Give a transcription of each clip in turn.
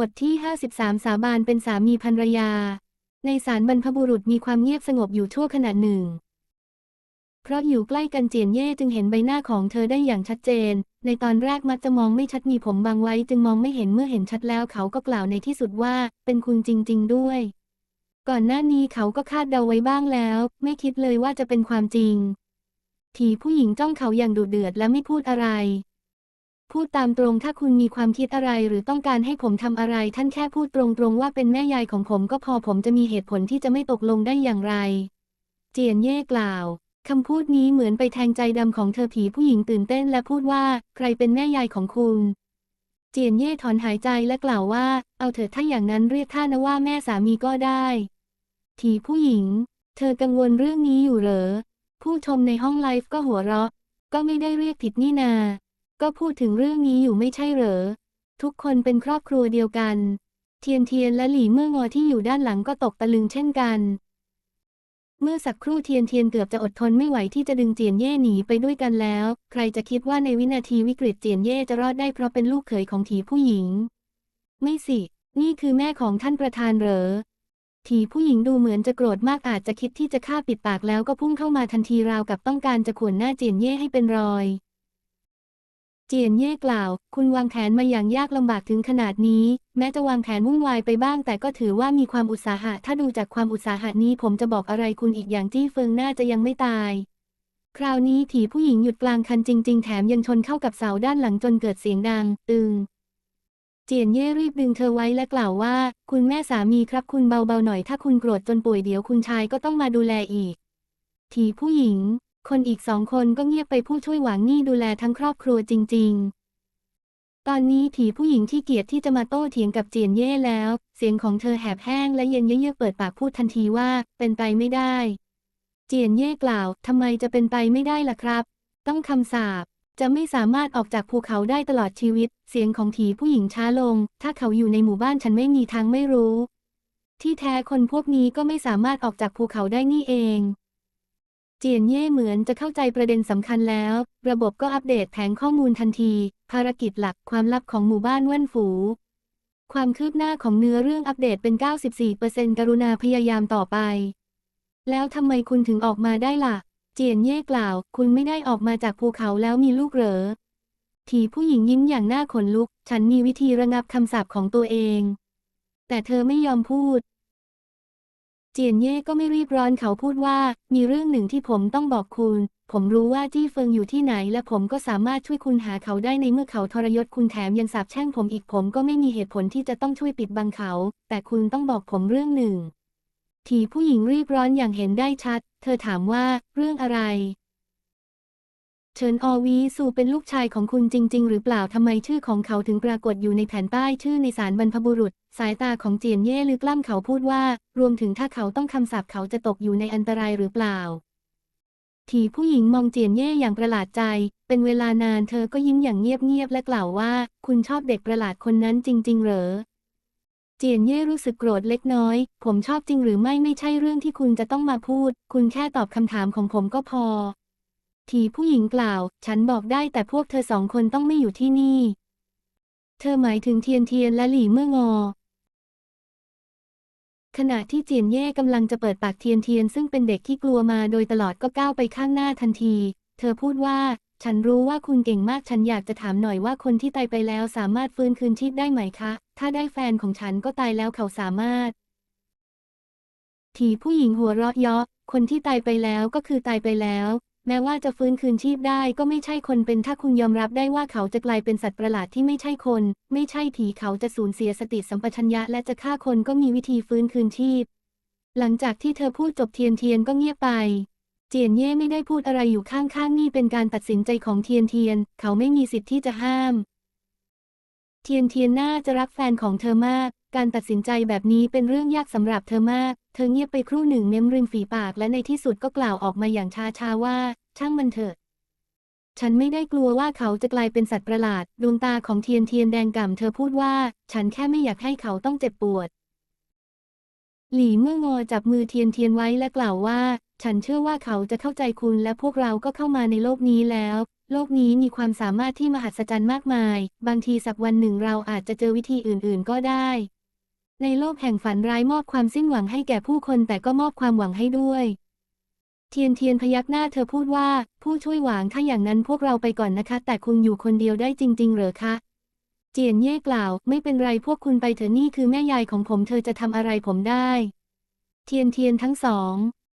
บทที่ 53 สาบานเป็นสามีภรรยา ในศาลบรรพบุรุษมีความเงียบสงบอยู่ชั่วขณะหนึ่ง เพราะอยู่ใกล้กันเจียนเย่จึงเห็นใบหน้าของเธอได้อย่างชัดเจน ในตอนแรกมักจะมองไม่ชัดมีผมบังไว้ จึงมองไม่เห็นเมื่อเห็นชัดแล้วเขาก็กล่าวในที่สุดว่าเป็นคุณจริง ๆ ด้วย ก่อนหน้านี้เขาก็คาดเดาไว้บ้างแล้ว ไม่คิดเลยว่าจะเป็นความจริง ทีผู้หญิงจ้องเขาอย่างดุเดือดและไม่พูดอะไร พูดตามตรงถ้าคุณมีความคิดอะไรหรือต้องการให้ผมทำอะไร ท่านแค่พูดตรงๆว่าเป็นแม่ยายของผมก็พอผมจะมีเหตุผลที่จะไม่ตกลงได้อย่างไร เจียนเย่กล่าวคำพูดนี้เหมือนไปแทงใจดำของเธอผีผู้หญิงตื่นเต้นและพูดว่า ใครเป็นแม่ยายของคุณ เจียนเย่ถอนหายใจและกล่าวว่า เอาเถอะถ้าอย่างนั้นเรียกข้านะว่าแม่สามีก็ได้ถีผู้หญิง เธอกังวลเรื่องนี้อยู่เหรอ ผู้ชมในห้องไลฟ์ก็หัวเราะ ก็ไม่ได้เรียกผิดนี่นา ก็พูดถึงเรื่องนี้อยู่ไม่ใช่เหรอ ทุกคนเป็นครอบครัวเดียวกัน เทียนเทียนและหลี่เมื่องอที่อยู่ด้านหลังก็ตกตะลึงเช่นกัน เมื่อสักครู่เทียนเทียนเกือบจะอดทนไม่ไหวที่จะดึงเจียนเย่หนีไปด้วยกันแล้ว ใครจะคิดว่าในวินาทีวิกฤตเจียนเย่จะรอดได้เพราะเป็นลูกเขยของถีผู้หญิง ไม่สิ นี่คือแม่ของท่านประธานเหรอทีผู้หญิงดูเหมือนจะโกรธมากอาจจะคิดที่จะฆ่าปิดปากแล้วก็พุ่งเข้ามาทันทีราวกับต้องการจะข่วนหน้าเจียนเย่ให้เป็นรอย เจียนเย่กล่าว คุณวางแผนมาอย่างยากลำบากถึงขนาดนี้ แม้จะวางแผนวุ่นวายไปบ้าง แต่ก็ถือว่ามีความอุตสาหะ ถ้าดูจากความอุตสาหะนี้ผมจะบอกอะไรคุณอีกอย่างจี้เฟิงน่าจะยังไม่ตาย คราวนี้ผีผู้หญิงหยุดกลางคันจริง ๆ แถมยังชนเข้ากับเสาด้านหลังจนเกิดเสียงดัง ตึง เจียนเย่รีบดึงเธอไว้และกล่าวว่า คุณแม่สามีครับคุณเบาๆหน่อย ถ้าคุณโกรธจนป่วยเดี๋ยวคุณชายก็ต้องมาดูแลอีกทีผู้หญิง คนอีกสองคนก็เงียบไปผู้ช่วยหวังนี่ดูแลทั้งครอบครัวจริง ๆ ตอนนี้ผีผู้หญิงที่เกียจที่จะมาโต้เถียงกับเจียนเย่แล้ว เสียงของเธอแหบแห้งและเย็นเยือกเปิดปากพูดทันทีว่า เป็นไปไม่ได้ เจียนเย่กล่าวทำไมจะเป็นไปไม่ได้ล่ะครับ ต้องคำสาปจะไม่สามารถออกจากภูเขาได้ตลอดชีวิต เสียงของถีผู้หญิงช้าลง ถ้าเขาอยู่ในหมู่บ้านฉันไม่มีทางไม่รู้ ที่แท้คนพวกนี้ก็ไม่สามารถออกจากภูเขาได้นี่เอง เจียนเย่เหมือนจะเข้าใจประเด็นสำคัญแล้ว ระบบก็อัปเดตแผงข้อมูลทันที ภารกิจหลักความลับของหมู่บ้านว่านฝู ความคืบหน้าของเนื้อเรื่องอัปเดตเป็น 94%กรุณาพยายามต่อไป แล้วทำไมคุณถึงออกมาได้ล่ะ เจียนเย่กล่าว คุณไม่ได้ออกมาจากภูเขาแล้วมีลูกเหรอทีผู้หญิงยิ้มอย่างน่าขนลุก ฉันมีวิธีระงับคำสาปของตัวเอง แต่เธอไม่ยอมพูด เจียนเย่ก็ไม่รีบร้อนเขาพูดว่า มีเรื่องหนึ่งที่ผมต้องบอกคุณ ผมรู้ว่าจี้เฟิงอยู่ที่ไหน และผมก็สามารถช่วยคุณหาเขาได้ในเมื่อเขาทรยศคุณแถมยังสาปแช่งผมอีกผมก็ไม่มีเหตุผลที่จะต้องช่วยปิดบังเขา แต่คุณต้องบอกผมเรื่องหนึ่ง ทีผู้หญิงรีบร้อนอย่างเห็นได้ชัด เธอถามว่า เรื่องอะไร เฉินอวีซูเป็นลูกชายของคุณจริง ๆ หรือเปล่าทำไมชื่อของเขาถึงปรากฏอยู่ในแผ่นป้ายชื่อในสารบรรพบุรุษ สายตาของเจียนเย่ลึกล่ำเขาพูดว่า รวมถึงถ้าเขาต้องคำสาปเขาจะตกอยู่ในอันตรายหรือเปล่า ทีผู้หญิงมองเจียนเย่อย่างประหลาดใจ เป็นเวลานานเธอก็ยิ้มอย่างเงียบๆและกล่าวว่า คุณชอบเด็กประหลาดคนนั้นจริง ๆ เหรอเจียนเย่รู้สึกโกรธเล็กน้อย ผมชอบจริงหรือไม่ไม่ใช่เรื่องที่คุณจะต้องมาพูด คุณแค่ตอบคำถามของผมก็พอ ทีผู้หญิงกล่าว ฉันบอกได้แต่พวกเธอสองคนต้องไม่อยู่ที่นี่ เธอหมายถึงเทียนเทียนและหลี่เมื่องอ ขณะที่เจียนเย่กำลังจะเปิดปากเทียนเทียนซึ่งเป็นเด็กที่กลัวมาโดยตลอดก็ก้าวไปข้างหน้าทันที เธอพูดว่า ฉันรู้ว่าคุณเก่งมากฉันอยากจะถามหน่อยว่าคนที่ตายไปแล้วสามารถฟื้นคืนชีพได้ไหมคะ ถ้าได้แฟนของฉันก็ตายแล้วเขาสามารถทีผู้หญิงหัวเราะเยาะคนที่ตายไปแล้วก็คือตายไปแล้ว แม้ว่าจะฟื้นคืนชีพได้ก็ไม่ใช่คนเป็นถ้าคุณยอมรับได้ว่าเขาจะกลายเป็นสัตว์ประหลาดที่ไม่ใช่คน ไม่ใช่ผีเขาจะสูญเสียสติสัมปชัญญะและจะฆ่าคนก็มีวิธีฟื้นคืนชีพ หลังจากที่เธอพูดจบเทียนเทียนก็เงียบไป เจียนเย่ไม่ได้พูดอะไรอยู่ข้างๆนี่เป็นการตัดสินใจของเทียนเทียน เขาไม่มีสิทธิ์ที่จะห้าม เทียนเทียนน่าจะรักแฟนของเธอมาก การตัดสินใจแบบนี้เป็นเรื่องยากสำหรับเธอมาก เธอเงียบไปครู่หนึ่งเม้มริมฝีปากและในที่สุดก็กล่าวออกมาอย่างช้าๆว่า ช่างมันเถอะฉันไม่ได้กลัวว่าเขาจะกลายเป็นสัตว์ประหลาด ดวงตาของเทียนเทียนแดงก่ำเธอพูดว่า ฉันแค่ไม่อยากให้เขาต้องเจ็บปวด หลี่เมื่องอจับมือเทียนเทียนไว้และกล่าวว่า ฉันเชื่อว่าเขาจะเข้าใจคุณและพวกเราก็เข้ามาในโลกนี้แล้ว โลกนี้มีความสามารถที่มหัศจรรย์มากมาย บางทีสักวันหนึ่งเราอาจจะเจอวิธีอื่น ๆ ก็ได้ ในโลกแห่งฝันร้ายมอบความสิ้นหวังให้แก่ผู้คนแต่ก็มอบความหวังให้ด้วย เทียนเทียนพยักหน้าเธอพูดว่า ผู้ช่วยหวางถ้าอย่างนั้นพวกเราไปก่อนนะคะ แต่คุณอยู่คนเดียวได้จริง ๆ เหรอคะ เจียนเย่กล่าว ไม่เป็นไรพวกคุณไปเถอะนี่คือแม่ยายของผมเธอจะทำอะไรผมได้ เทียนเทียนทั้งสอง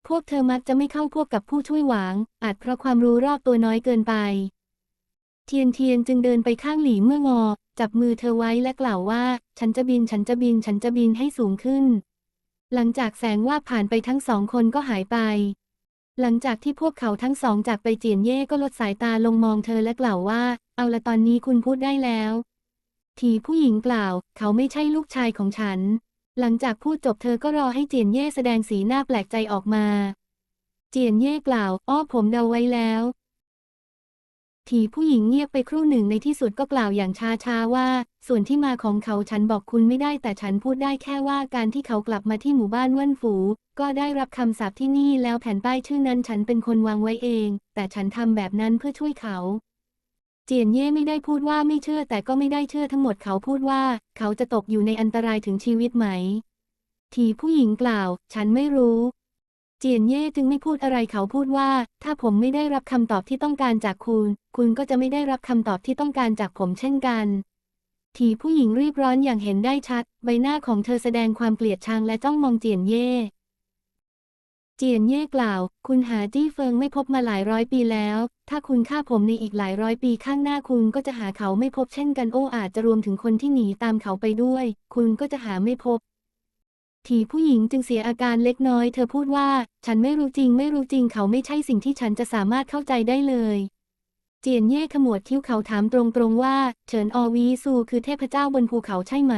พวกเธอมักจะไม่เข้าพวกกับผู้ช่วยหวาง อาจเพราะความรู้รอบตัวน้อยเกินไป เทียนเทียนจึงเดินไปข้างหลีเมื่องอ จับมือเธอไว้และกล่าวว่า ฉันจะบินฉันจะบินฉันจะบินให้สูงขึ้น หลังจากแสงว่าผ่านไปทั้งสองคนก็หายไป หลังจากที่พวกเขาทั้งสองจากไปเจียนเย่ก็ลดสายตาลงมองเธอและกล่าวว่า เอาละตอนนี้คุณพูดได้แล้ว ทีผู้หญิงกล่าว เขาไม่ใช่ลูกชายของฉัน หลังจากพูดจบเธอก็รอให้เจียนเย่แสดงสีหน้าแปลกใจออกมา เจียนเย่กล่าว อ้อผมเดาไว้แล้ว ทีผู้หญิงเงียบไปครู่หนึ่งในที่สุดก็กล่าวอย่างช้าๆว่า ส่วนที่มาของเขาฉันบอกคุณไม่ได้แต่ฉันพูดได้แค่ว่าการที่เขากลับมาที่หมู่บ้านว่นฝู ก็ได้รับคำสาปที่นี่แล้วแผ่นป้ายชื่อนั้นฉันเป็นคนวางไว้เอง แต่ฉันทำแบบนั้นเพื่อช่วยเขา เจียนเย่ไม่ได้พูดว่าไม่เชื่อแต่ก็ไม่ได้เชื่อทั้งหมดเขาพูดว่า เขาจะตกอยู่ในอันตรายถึงชีวิตไหม ทีผู้หญิงกล่าว ฉันไม่รู้ เจียนเย่จึงไม่พูดอะไรเขาพูดว่า ถ้าผมไม่ได้รับคำตอบที่ต้องการจากคุณ คุณก็จะไม่ได้รับคำตอบที่ต้องการจากผมเช่นกันทีผู้หญิงรีบร้อนอย่างเห็นได้ชัด ใบหน้าของเธอแสดงความเกลียดชังและจ้องมองเจียนเย่ เจียนเย่กล่าว คุณหาจี้เฟิงไม่พบมาหลายร้อยปีแล้ว ถ้าคุณฆ่าผมในอีกหลายร้อยปีข้างหน้าคุณก็จะหาเขาไม่พบเช่นกันโอ้อาจจะรวมถึงคนที่หนีตามเขาไปด้วย คุณก็จะหาไม่พบ ทีผู้หญิงจึงเสียอาการเล็กน้อยเธอพูดว่า ฉันไม่รู้จริงไม่รู้จริงเขาไม่ใช่สิ่งที่ฉันจะสามารถเข้าใจได้เลย เจียนเย่ขมวดคิ้วเขาถามตรงๆว่า เฉินอวีซูคือเทพเจ้าบนภูเขาใช่ไหม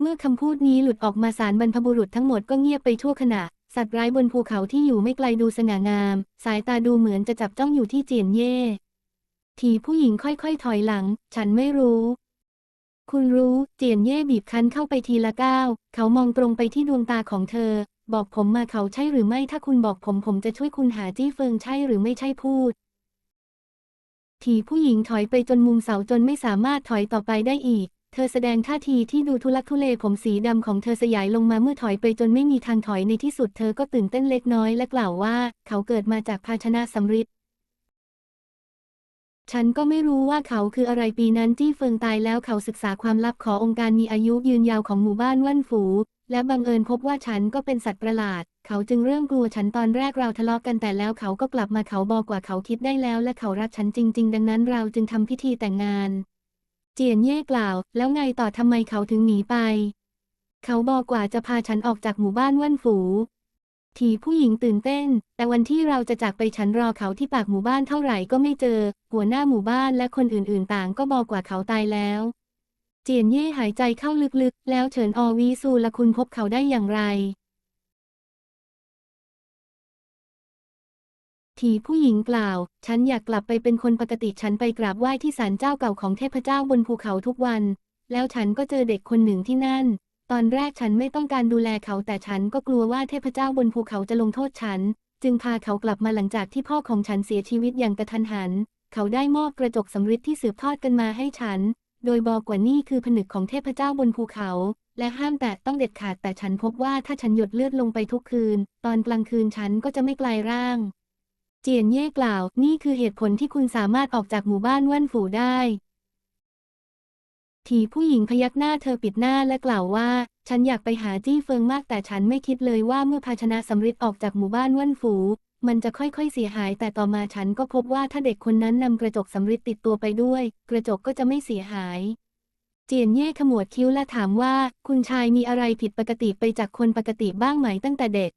เมื่อคำพูดนี้หลุดออกมาสารบรรพบุรุษทั้งหมดก็เงียบไปชั่วขณะ สัตว์ร้ายบนภูเขาที่อยู่ไม่ไกลดูสง่างาม สายตาดูเหมือนจะจับจ้องอยู่ที่เจียนเย่ทีผู้หญิงค่อยๆ ถอยหลัง ฉันไม่รู้ คุณรู้ เจียนเย่บีบคั้นเข้าไปทีละก้าว เขามองตรงไปที่ดวงตาของเธอ บอกผมมาเขาใช่หรือไม่ ถ้าคุณบอกผมผมจะช่วยคุณหาจี้เฟิงใช่หรือไม่ใช่พูด ทีผู้หญิงถอยไปจนมุมเสาจนไม่สามารถถอยต่อไปได้อีก เธอแสดงท่าทีที่ดูทุลักทุเลผมสีดำของเธอสยายลงมาเมื่อถอยไปจนไม่มีทางถอยในที่สุดเธอก็ตื่นเต้นเล็กน้อยและกล่าวว่า เขาเกิดมาจากภาชนะสำริด ฉันก็ไม่รู้ว่าเขาคืออะไรปีนั้นจี้เฟิงตายแล้วเขาศึกษาความลับขอองค์การมีอายุยืนยาวของหมู่บ้านว่านฝู และบังเอิญพบว่าฉันก็เป็นสัตว์ประหลาด เขาจึงเริ่มกลัวฉันตอนแรกเราทะเลาะกันแต่แล้วเขาก็กลับมาเขาบอกว่าเขาคิดได้แล้ว และเขารักฉันจริง ๆ ดังนั้นเราจึงทำพิธีแต่งงาน เจียนเย่กล่าว แล้วไงต่อทำไมเขาถึงหนีไป เขาบอกว่าจะพาฉันออกจากหมู่บ้านว่านฝู ทีผู้หญิงตื่นเต้น แต่วันที่เราจะจากไปฉันรอเขาที่ปากหมู่บ้านเท่าไหร่ก็ไม่เจอ หัวหน้าหมู่บ้านและคนอื่นๆ ต่างก็บอกว่าเขาตายแล้ว เจียนเย่หายใจเข้าลึกๆ แล้วเฉินอวีซูและคุณพบเขาได้อย่างไรทีผู้หญิงกล่าว ฉันอยากกลับไปเป็นคนปกติ ฉันไปกราบไหว้ที่ศาลเจ้าเก่าของเทพเจ้าบนภูเขาทุกวัน แล้วฉันก็เจอเด็กคนหนึ่งที่นั่น ตอนแรกฉันไม่ต้องการดูแลเขาแต่ฉันก็กลัวว่าเทพเจ้าบนภูเขาจะลงโทษฉัน จึงพาเขากลับมาหลังจากที่พ่อของฉันเสียชีวิตอย่างกระทันหัน เขาได้มอบกระจกสำริดที่สืบทอดกันมาให้ฉัน โดยบอกว่านี่คือผนึกของเทพเจ้าบนภูเขา และห้ามแตะต้องเด็ดขาดแต่ฉันพบว่าถ้าฉันหยดเลือดลงไปทุกคืน ตอนกลางคืนฉันก็จะไม่กลายร่าง เจียนเย่กล่าว นี่คือเหตุผลที่คุณสามารถออกจากหมู่บ้านว่านฝูได้ ทีผู้หญิงพยักหน้าเธอปิดหน้าและกล่าวว่า ฉันอยากไปหาจี้เฟิงมากแต่ฉันไม่คิดเลยว่าเมื่อภาชนะสำริดออกจากหมู่บ้านว่านฝูมันจะค่อยๆเสียหาย แต่ต่อมาฉันก็พบว่าถ้าเด็กคนนั้นนำกระจกสำริดติดตัวไปด้วย กระจกก็จะไม่เสียหาย เจียนเย่ขมวดคิ้วและถามว่า คุณชายมีอะไรผิดปกติไปจากคนปกติบ้างไหมตั้งแต่เด็ก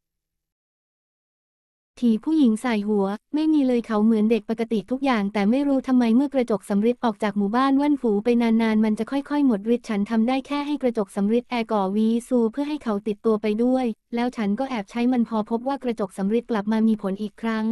ทีผู้หญิงใส่หัว ไม่มีเลยเขาเหมือนเด็กปกติทุกอย่าง แต่ไม่รู้ทำไมเมื่อกระจกสำริดออกจากหมู่บ้านว่านฝูไปนานๆ มันจะค่อยๆ หมดฤทธิ์ฉันทำได้แค่ให้กระจกสำริดแอร์ก่อวีซูเพื่อให้เขาติดตัวไปด้วย แล้วฉันก็แอบใช้มันพอพบว่ากระจกสำริดกลับมามีผลอีกครั้ง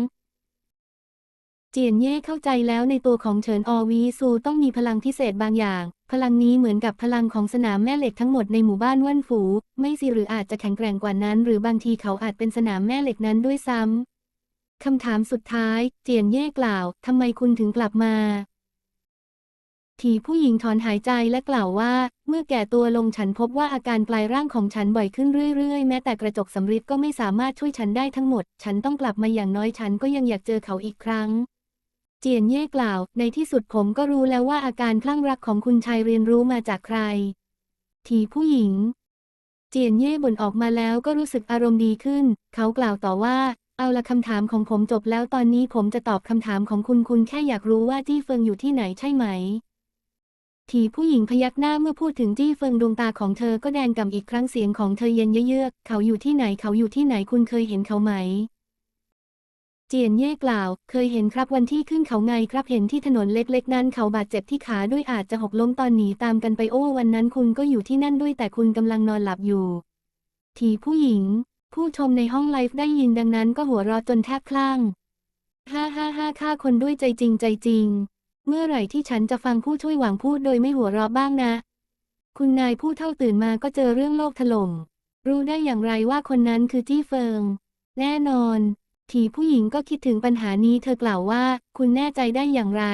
เจียนเย่เข้าใจแล้วในตัวของเฉินอวีซูต้องมีพลังพิเศษบางอย่าง พลังนี้เหมือนกับพลังของสนามแม่เหล็กทั้งหมดในหมู่บ้านว่านฝู ไม่สิหรืออาจจะแข็งแกร่งกว่านั้น หรือบางทีเขาอาจเป็นสนามแม่เหล็กนั้นด้วยซ้ำคำถามสุดท้าย เจียนเย่กล่าวทำไมคุณถึงกลับมาทีผู้หญิงถอนหายใจและกล่าวว่า เมื่อแก่ตัวลงฉันพบว่าอาการกลายร่างของฉันบ่อยขึ้นเรื่อย ๆ แม้แต่กระจกสำริดก็ไม่สามารถช่วยฉันได้ทั้งหมด ฉันต้องกลับมาอย่างน้อยฉันก็ยังอยากเจอเขาอีกครั้ง เจียนเย่กล่าว ในที่สุดผมก็รู้แล้วว่าอาการคลั่งรักของคุณชายเรียนรู้มาจากใคร ทีผู้หญิง เจียนเย่บ่นออกมาแล้วก็รู้สึกอารมณ์ดีขึ้น เขากล่าวต่อว่า เอาละคำถามของผมจบแล้วตอนนี้ผมจะตอบคำถามของคุณคุณแค่อยากรู้ว่าจี้เฟิงอยู่ที่ไหนใช่ไหม ทีผู้หญิงพยักหน้าเมื่อพูดถึงจี้เฟิงดวงตาของเธอก็แดงก่ำอีกครั้งเสียงของเธอเย็นเยือกเขาอยู่ที่ไหนเขาอยู่ที่ไหนคุณเคยเห็นเขาไหม เจียนเย่กล่าว เคยเห็นครับวันที่ขึ้นเขาไงครับเห็นที่ถนนเล็กๆ นั้นเขาบาดเจ็บที่ขาด้วยอาจจะหกล้มตอนหนีตามกันไปโอ้วันนั้นคุณก็อยู่ที่นั่นด้วยแต่คุณกำลังนอนหลับอยู่ ทีผู้หญิง ผู้ชมในห้องไลฟ์ได้ยินดังนั้นก็หัวเราะจนแทบคลั่งฮ่าฮ่าฮ่าฆ่าคนด้วยใจจริงใจจริง เมื่อไหร่ที่ฉันจะฟังผู้ช่วยหวังพูดโดยไม่หัวเราะบ้างนะ คุณนายผู้เท่าตื่นมาก็เจอเรื่องโลกถล่มรู้ได้อย่างไรว่าคนนั้นคือจี้เฟิง แน่นอน ทีผู้หญิงก็คิดถึงปัญหานี้เธอกล่าวว่า คุณแน่ใจได้อย่างไร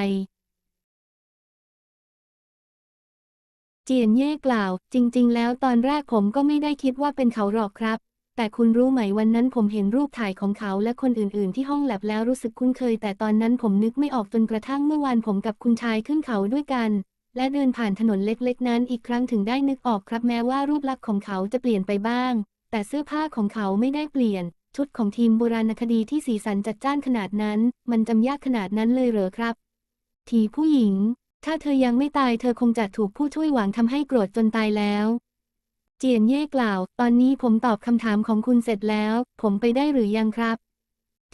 เจียนเย่กล่าว จริง ๆ แล้วตอนแรกผมก็ไม่ได้คิดว่าเป็นเขาหรอกครับ แต่คุณรู้ไหมวันนั้นผมเห็นรูปถ่ายของเขาและคนอื่น ๆ ที่ห้องแลบแล้วรู้สึกคุ้นเคย แต่ตอนนั้นผมนึกไม่ออกจนกระทั่งเมื่อวานผมกับคุณชายขึ้นเขาด้วยกันและเดินผ่านถนนเล็กๆ นั้นอีกครั้งถึงได้นึกออกครับแม้ว่ารูปลักษณ์ของเขาจะเปลี่ยนไปบ้าง แต่เสื้อผ้าของเขาไม่ได้เปลี่ยน ชุดของทีมโบราณคดีที่สีสันจัดจ้านขนาดนั้น มันจำยากขนาดนั้นเลยเหรอครับ ทีผู้หญิง ถ้าเธอยังไม่ตายเธอคงจะถูกผู้ช่วยหวังทำให้โกรธจนตายแล้ว เจียนเย่กล่าว ตอนนี้ผมตอบคำถามของคุณเสร็จแล้ว ผมไปได้หรือยังครับ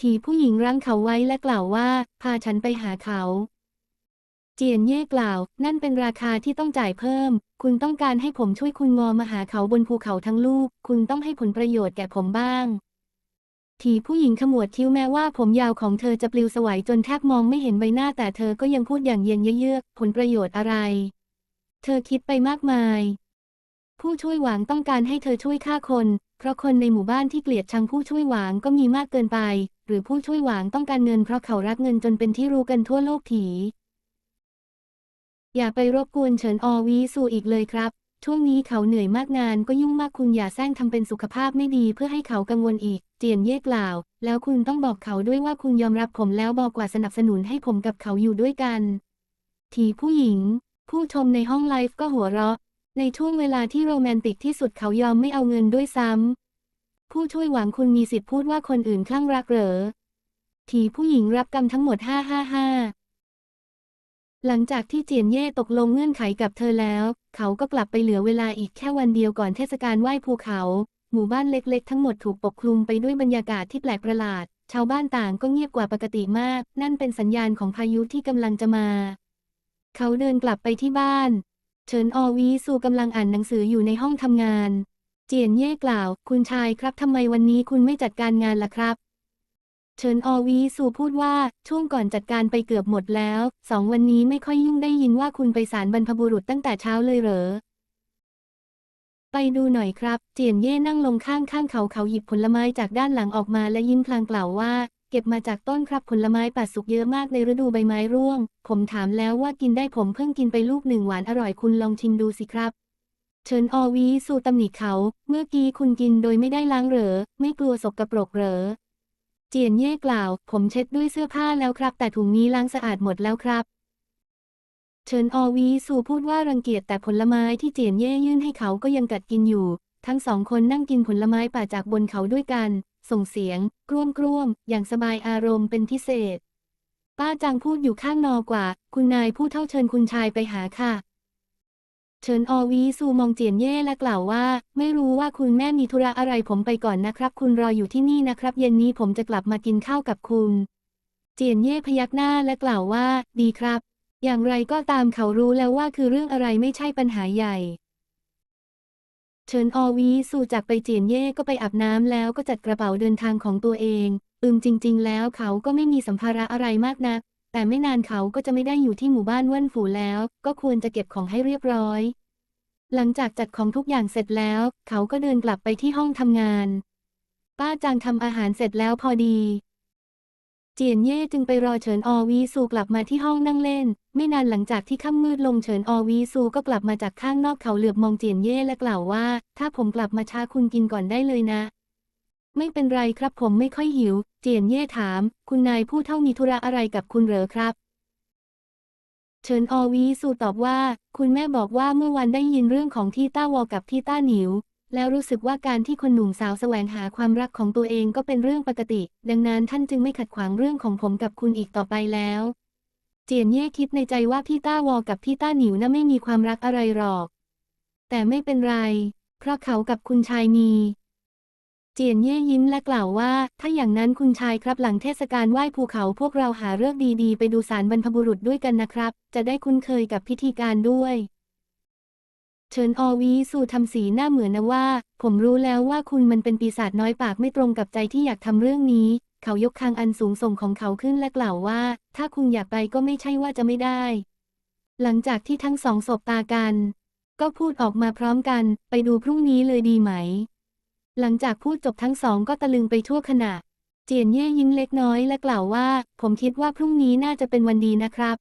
ทีผู้หญิงรั้งเขาไว้และกล่าวว่า พาฉันไปหาเขาเจียนเย่กล่าว นั่นเป็นราคาที่ต้องจ่ายเพิ่ม คุณต้องการให้ผมช่วยคุณงอมาหาเขาบนภูเขาทั้งลูก คุณต้องให้ผลประโยชน์แก่ผมบ้าง ทีผู้หญิงขมวดคิ้วแม้ว่าผมยาวของเธอจะปลิวสวัยจนแทบมองไม่เห็นใบหน้าแต่เธอก็ยังพูดอย่างเย็นเยือกผลประโยชน์อะไร เธอคิดไปมากมาย ผู้ช่วยหวังต้องการให้เธอช่วยฆ่าคน เพราะคนในหมู่บ้านที่เกลียดชังผู้ช่วยหวังก็มีมากเกินไป หรือผู้ช่วยหวังต้องการเงินเพราะเขารักเงินจนเป็นที่รู้กันทั่วโลกถีอย่าไปรบกวนเฉินอวีสูอีกเลยครับ ช่วงนี้เขาเหนื่อยมากงานก็ยุ่งมากคุณอย่าแซงทำเป็นสุขภาพไม่ดีเพื่อให้เขากังวลอีก เจียนเย่กล่าว แล้วคุณต้องบอกเขาด้วยว่าคุณยอมรับผมแล้วบอกกว่าสนับสนุนให้ผมกับเขาอยู่ด้วยกัน ทีผู้หญิง ผู้ชมในห้องไลฟ์ก็หัวเราะ ในช่วงเวลาที่โรแมนติกที่สุดเขายอมไม่เอาเงินด้วยซ้ำผู้ช่วยหวังคุณมีสิทธิ์พูดว่าคนอื่นคลั่งรักเหรอทีผู้หญิงรับกรรมทั้งหมด555ห หลังจากที่เจียนเย่ตกลงเงื่อนไขกับเธอแล้ว เขาก็กลับไปเหลือเวลาอีกแค่วันเดียวก่อนเทศกาลไหว้ภูเขา หมู่บ้านเล็กๆ ทั้งหมดถูกปกคลุมไปด้วยบรรยากาศที่แปลกประหลาด ชาวบ้านต่างก็เงียบกว่าปกติมาก นั่นเป็นสัญญาณของพายุที่กำลังจะมา เขาเดินกลับไปที่บ้าน เฉินออวีซูกำลังอ่านหนังสืออยู่ในห้องทำงาน เจียนเย่กล่าว คุณชายครับทำไมวันนี้คุณไม่จัดการงานล่ะครับ เฉินอวีซูพูดว่าช่วงก่อนจัดการไปเกือบหมดแล้วสองวันนี้ไม่ค่อยยุ่งได้ยินว่าคุณไปศาลบรรพบุรุษตั้งแต่เช้าเลยเหรอ ไปดูหน่อยครับ เจียนเย่นั่งลงข้างข้างเขาเขาหยิบผลไม้จากด้านหลังออกมาและยิ้มพลางกล่าวว่า เก็บมาจากต้นครับผลไม้ปัดสุกเยอะมากในฤดูใบไม้ร่วง ผมถามแล้วว่ากินได้ผมเพิ่งกินไปลูกหนึ่งหวานอร่อยคุณลองชิมดูสิครับเชิญอวีสู่ตำหนิเขา เมื่อกี้คุณกินโดยไม่ได้ล้างเหรอ ไม่กลัวสกรปรกเหรอ เจียนเย่กล่าว ผมเช็ดด้วยเสื้อผ้าแล้วครับ แต่ถุงนี้ล้างสะอาดหมดแล้วครับเชิญอวีสู่พูดว่ารังเกียจแต่ผลไม้ที่เจียนเย่ยื่นให้เขาก็ยังกัดกินอยู่ ทั้งสองคนนั่งกินผลไม้ป่าจากบนเขาด้วยกัน ส่งเสียงกร่วมกร่วม อย่างสบายอารมณ์เป็นพิเศษ ป้าจางพูดอยู่ข้างนอกว่า คุณนายผู้เท่าเชิญคุณชายไปหาค่ะ เชิญอวีซูมองเจียนเย่และกล่าวว่า ไม่รู้ว่าคุณแม่มีธุระอะไรผมไปก่อนนะครับ คุณรออยู่ที่นี่นะครับ เย็นนี้ผมจะกลับมากินข้าวกับคุณ เจียนเย่พยักหน้าและกล่าวว่า ดีครับ อย่างไรก็ตามเขารู้แล้วว่าคือเรื่องอะไรไม่ใช่ปัญหาใหญ่เชิญอวีสูจากไปเจียนเย่ก็ไปอาบน้ำแล้วก็จัดกระเป๋าเดินทางของตัวเอง อืมจริง ๆ แล้วเขาก็ไม่มีสัมภาระอะไรมากนัก แต่ไม่นานเขาก็จะไม่ได้อยู่ที่หมู่บ้านเว่นฝูแล้ว ก็ควรจะเก็บของให้เรียบร้อย หลังจากจัดของทุกอย่างเสร็จแล้ว เขาก็เดินกลับไปที่ห้องทำงาน ป้าจางทำอาหารเสร็จแล้วพอดี เจียนเย่จึงไปรอเฉินอวีซูกลับมาที่ห้องนั่งเล่น ไม่นานหลังจากที่ค่ำมืดลงเฉินออวีซูก็กลับมาจากข้างนอกเขาเหลือบมองเจียนเย่และกล่าวว่า ถ้าผมกลับมาช้าคุณกินก่อนได้เลยนะ ไม่เป็นไรครับผมไม่ค่อยหิว เจียนเย่ถาม คุณนายผู้เท่ามีธุระอะไรกับคุณเหรอครับเฉินอวีซูตอบว่า คุณแม่บอกว่าเมื่อวันได้ยินเรื่องของที่ต้าวอกับที่ต้าหนิว แล้วรู้สึกว่าการที่คนหนุ่มสาวแสวงหาความรักของตัวเองก็เป็นเรื่องปกติ ดังนั้นท่านจึงไม่ขัดขวางเรื่องของผมกับคุณอีกต่อไปแล้ว เจียนเย่คิดในใจว่าพี่ต้าวอกับพี่ต้าหนิวน่ะไม่มีความรักอะไรหรอก แต่ไม่เป็นไร เพราะเขากับคุณชายมี เจียนเย่ยิ้มและกล่าวว่า ถ้าอย่างนั้นคุณชายครับหลังเทศกาลไหว้ภูเขาพวกเราหาเลิกษ์ดีๆ ไปดูสารบรรพบุรุษด้วยกันนะครับ จะได้คุ้นเคยกับพิธีการด้วยเฉินออวีสู่ทำสีหน้าเหมือนนะว่า ผมรู้แล้วว่าคุณมันเป็นปีศาจน้อยปากไม่ตรงกับใจที่อยากทำเรื่องนี้ เขายกคางอันสูงส่งของเขาขึ้นและกล่าวว่า ถ้าคุณอยากไปก็ไม่ใช่ว่าจะไม่ได้ หลังจากที่ทั้งสองสบตากัน ก็พูดออกมาพร้อมกัน ไปดูพรุ่งนี้เลยดีไหม หลังจากพูดจบทั้งสองก็ตะลึงไปทั่วขณะ เจียนเย่ยิ้มเล็กน้อยและกล่าวว่า ผมคิดว่าพรุ่งนี้น่าจะเป็นวันดีนะครับ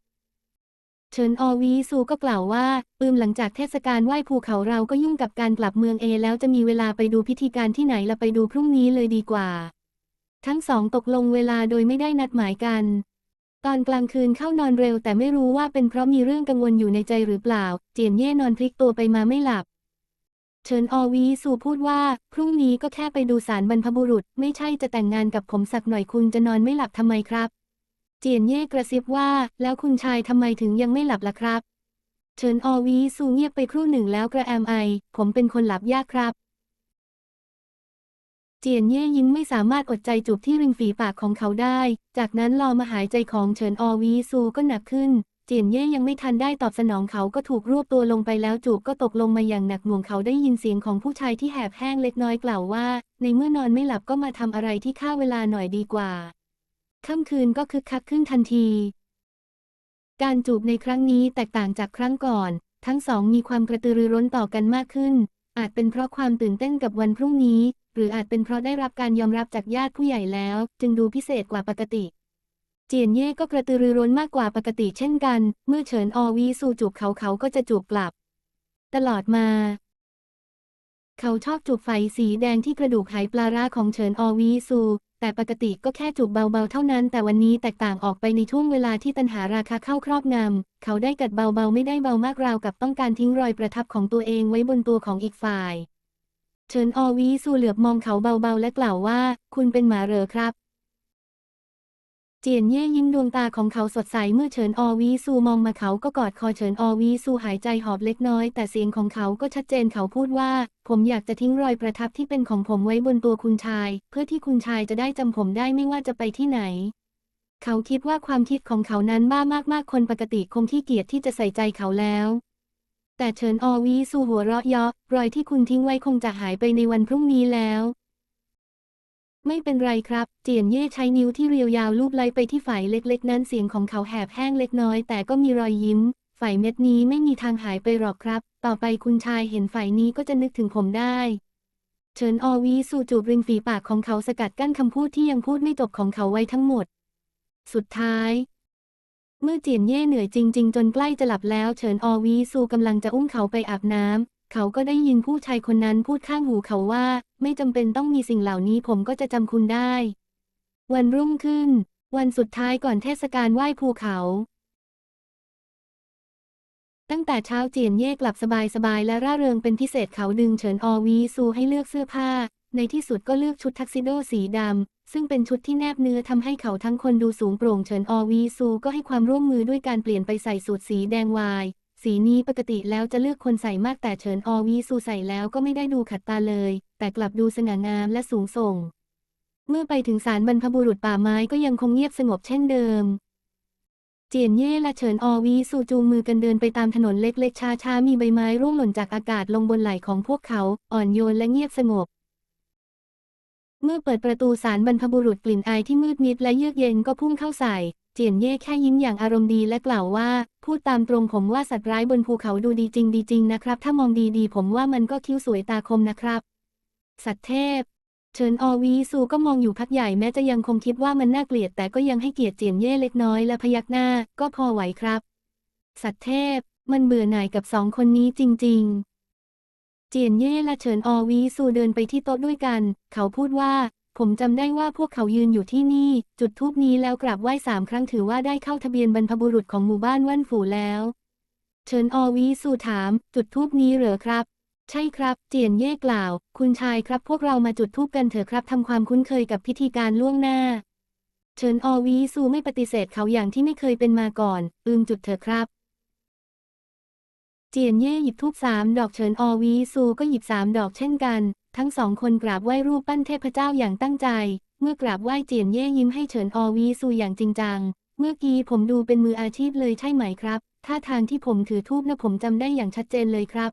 เฉินอวีซูก็กล่าวว่าปืมหลังจากเทศกาลไหว้ภูเขาเราก็ยุ่งกับการกลับเมืองเอ แล้วจะมีเวลาไปดูพิธีการที่ไหนละไปดูพรุ่งนี้เลยดีกว่า ทั้งสองตกลงเวลาโดยไม่ได้นัดหมายกัน ตอนกลางคืนเข้านอนเร็วแต่ไม่รู้ว่าเป็นเพราะมีเรื่องกังวลอยู่ในใจหรือเปล่า เจียนเย่นอนพลิกตัวไปมาไม่หลับ เฉินอวีสูพูดว่า พรุ่งนี้ก็แค่ไปดูสารบรรพบุรุษ ไม่ใช่จะแต่งงานกับผมสักหน่อยคุณจะนอนไม่หลับทำไมครับ เจียนเย่กระซิบว่า แล้วคุณชายทำไมถึงยังไม่หลับล่ะครับ เฉินอวีสูเงียบไปครู่หนึ่งแล้วกระแอมไอ ผมเป็นคนหลับยากครับเจียนเย่ยิ้มไม่สามารถอดใจจูบที่ริมฝีปากของเขาได้ จากนั้นรอมาหายใจของเฉินอวีซูก็หนักขึ้น จียนเย่ยังไม่ทันได้ตอบสนองเขาก็ถูกรวบตัวลงไปแล้วจูบก็ตกลงมาอย่างหนักหน่วงเขาได้ยินเสียงของผู้ชายที่แหบแห้งเล็กน้อยกล่าวว่า ในเมื่อนอนไม่หลับก็มาทำอะไรที่ฆ่าเวลาหน่อยดีกว่า ค่ำคืนก็คึกคักขึ้นทันที การจูบในครั้งนี้แตกต่างจากครั้งก่อน ทั้งสองมีความกระตือรือร้นต่อกันมากขึ้น อาจเป็นเพราะความตื่นเต้นกับวันพรุ่งนี้ หรืออาจเป็นเพราะได้รับการยอมรับจากญาติผู้ใหญ่แล้ว จึงดูพิเศษกว่าปกติ เจียนเย่ก็กระตือรือร้นมากกว่าปกติเช่นกัน เมื่อเฉินอวีสู่จูบเขาเขาก็จะจูบกลับ ตลอดมา เขาชอบจูบไฟสีแดงที่กระดูกหายปลาร้าของเฉินอวีซู่แต่ปกติก็แค่จูบเบาๆเท่านั้น แต่วันนี้แตกต่างออกไปในช่วงเวลาที่ตันหาราคาเข้าครอบงำเขาได้กัดเบาๆไม่ได้เบามากราวกับต้องการทิ้งรอยประทับของตัวเองไว้บนตัวของอีกฝ่าย เฉินอวีซู่เหลือบมองเขาเบาๆและกล่าวว่า คุณเป็นหมาเหรอครับ เจียนเย่ยิ้มดวงตาของเขาสดใสเมื่อเฉินอวีซูมองมาเขาก็กอดคอเฉินอวีซูหายใจหอบเล็กน้อย แต่เสียงของเขาก็ชัดเจนเขาพูดว่า ผมอยากจะทิ้งรอยประทับที่เป็นของผมไว้บนตัวคุณชาย เพื่อที่คุณชายจะได้จำผมได้ไม่ว่าจะไปที่ไหน เขาคิดว่าความคิดของเขานั้นบ้ามากๆคนปกติคงขี้เกียจที่จะใส่ใจเขาแล้วแต่เฉินออวีซูหัวเราะเยาะรอยที่คุณทิ้งไว้คงจะหายไปในวันพรุ่งนี้แล้ว ไม่เป็นไรครับ เจียนเย่ใช้นิ้วที่เรียวยาวลูบไล้ไปที่ฝ่ายเล็กๆ นั้นเสียงของเขาแหบแห้งเล็กน้อย แต่ก็มีรอยยิ้ม ฝ่ายเม็ดนี้ไม่มีทางหายไปหรอกครับ ต่อไปคุณชายเห็นฝ่ายนี้ก็จะนึกถึงผมได้ เฉินอวีสู่จูบริมฝีปากของเขาสกัดกั้นคำพูดที่ยังพูดไม่จบของเขาไว้ทั้งหมด สุดท้ายเมื่อเจียนเย่เหนื่อยจริง ๆ จนใกล้จะหลับแล้วเฉินอวีซูกำลังจะอุ้มเขาไปอาบน้ำ เขาก็ได้ยินผู้ชายคนนั้นพูดข้างหูเขาว่า ไม่จำเป็นต้องมีสิ่งเหล่านี้ผมก็จะจำคุณได้ วันรุ่งขึ้น วันสุดท้ายก่อนเทศกาลไหว้ภูเขา ตั้งแต่เช้าเจียนเย่กลับสบายๆและร่าเริงเป็นพิเศษเขาดึงเฉินอวีซูให้เลือกเสื้อผ้า ในที่สุดก็เลือกชุดทักซิโดสีดำซึ่งเป็นชุดที่แนบเนื้อทำให้เขาทั้งคนดูสูงโปร่งเฉินออวีซูก็ให้ความร่วมมือด้วยการเปลี่ยนไปใส่สูทสีแดงวาย สีนี้ปกติแล้วจะเลือกคนใส่มากแต่เฉินอวีซูใส่แล้วก็ไม่ได้ดูขัดตาเลย แต่กลับดูสง่างามและสูงส่ง เมื่อไปถึงศาลบรรพบุรุษป่าไม้ก็ยังคงเงียบสงบเช่นเดิม เจียนเย่และเฉินอวีสูจูงมือกันเดินไปตามถนนเล็กๆช้าๆมีใบไม้ร่วงหล่นจากอากาศลงบนไหล่ของพวกเขาอ่อนโยนและเงียบสงบเมื่อเปิดประตูศาลบรรพบุรุษกลิ่นอายที่มืดมิดและเยือกเย็นก็พุ่งเข้าใส่ เจียนเย่แค่ยิ้มอย่างอารมณ์ดีและกล่าวว่า พูดตามตรงผมว่าสัตว์ร้ายบนภูเขาดูดีจริงดีจริงนะครับ ถ้ามองดีๆ ผมว่ามันก็คิ้วสวยตาคมนะครับ สัตว์เทพเฉินอวีซูก็มองอยู่พักใหญ่แม้จะยังคงคิดว่ามันน่าเกลียดแต่ก็ยังให้เกียรติเจียนเย่เล็กน้อยและพยักหน้าก็พอไหวครับ สัตว์เทพ มันเบื่อหน่ายกับสองคนนี้จริง ๆ เจียนเย่และเฉินอวีซูเดินไปที่โต๊ะด้วยกัน เขาพูดว่า ผมจำได้ว่าพวกเขายืนอยู่ที่นี่ จุดทูปนี้แล้วกราบไหว้สามครั้งถือว่าได้เข้าทะเบียนบรรพบุรุษของหมู่บ้านว่านฝูแล้วเฉินอวีซูถาม จุดทูปนี้เหรอครับ ใช่ครับ เจียนเย่กล่าว คุณชายครับ พวกเรามาจุดทูปกันเถอะครับทำความคุ้นเคยกับพิธีการล่วงหน้าเฉินอวีซูไม่ปฏิเสธเขาอย่างที่ไม่เคยเป็นมาก่อน อืมจุดเถอะครับ เจียนเย่หยิบทูบสามดอกเฉินออวีซูก็หยิบสามดอกเช่นกัน ทั้งสองคนกราบไหว้รูปปั้นเทพเจ้าอย่างตั้งใจ เมื่อกราบไหว้เจียนเย่ยิ้มให้เฉินอวีซูอย่างจริงจัง เมื่อกี้ผมดูเป็นมืออาชีพเลยใช่ไหมครับ ท่าทางที่ผมถือทูบนะผมจำได้อย่างชัดเจนเลยครับ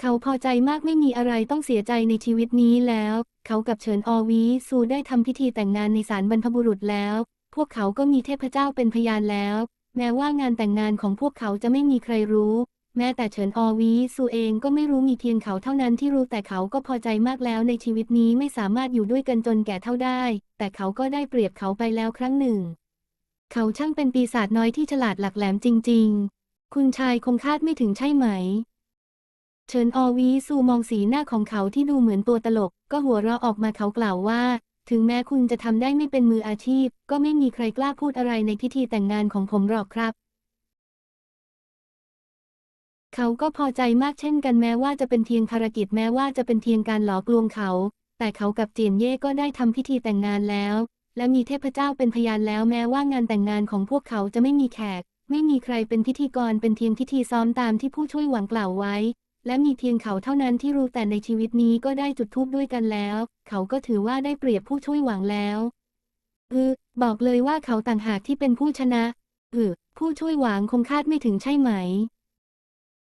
เขาพอใจมากไม่มีอะไรต้องเสียใจในชีวิตนี้แล้ว เขากับเฉินออวีซูได้ทำพิธีแต่งงานในศาลบรรพบุรุษแล้ว พวกเขาก็มีเทพเจ้าเป็นพยานแล้ว แม้ว่างานแต่งงานของพวกเขาจะไม่มีใครรู้ แม้แต่เฉินอวีซูเองก็ไม่รู้มีเพียงเขาเท่านั้นที่รู้แต่เขาก็พอใจมากแล้วในชีวิตนี้ไม่สามารถอยู่ด้วยกันจนแก่เท่าได้ แต่เขาก็ได้เปรียบเขาไปแล้วครั้งหนึ่ง เขาช่างเป็นปีศาจน้อยที่ฉลาดหลักแหลมจริง ๆ คุณชายคงคาดไม่ถึงใช่ไหม เฉินออวีซูมองสีหน้าของเขาที่ดูเหมือนตัวตลก ก็หัวเราะออกมาเขากล่าวว่า ถึงแม้คุณจะทำได้ไม่เป็นมืออาชีพ ก็ไม่มีใครกล้าพูดอะไรในพิธีแต่งงานของผมหรอกครับ เขาก็พอใจมากเช่นกันแม้ว่าจะเป็นเพียงภารกิจแม้ว่าจะเป็นเพียงการหลอกลวงเขา แต่เขากับเจียนเย่ก็ได้ทำพิธีแต่งงานแล้ว และมีเทพเจ้าเป็นพยานแล้วแม้ว่างานแต่งงานของพวกเขาจะไม่มีแขก ไม่มีใครเป็นพิธีกรเป็นเพียงพิธีซ้อมตามที่ผู้ช่วยหวังกล่าวไว้ และมีเพียงเขาเท่านั้นที่รู้แต่ในชีวิตนี้ก็ได้จุดธูปด้วยกันแล้ว เขาก็ถือว่าได้เปรียบผู้ช่วยหวังแล้วเออบอกเลยว่าเขาต่างหากที่เป็นผู้ชนะเออผู้ช่วยหวังคงคาดไม่ถึงใช่ไหม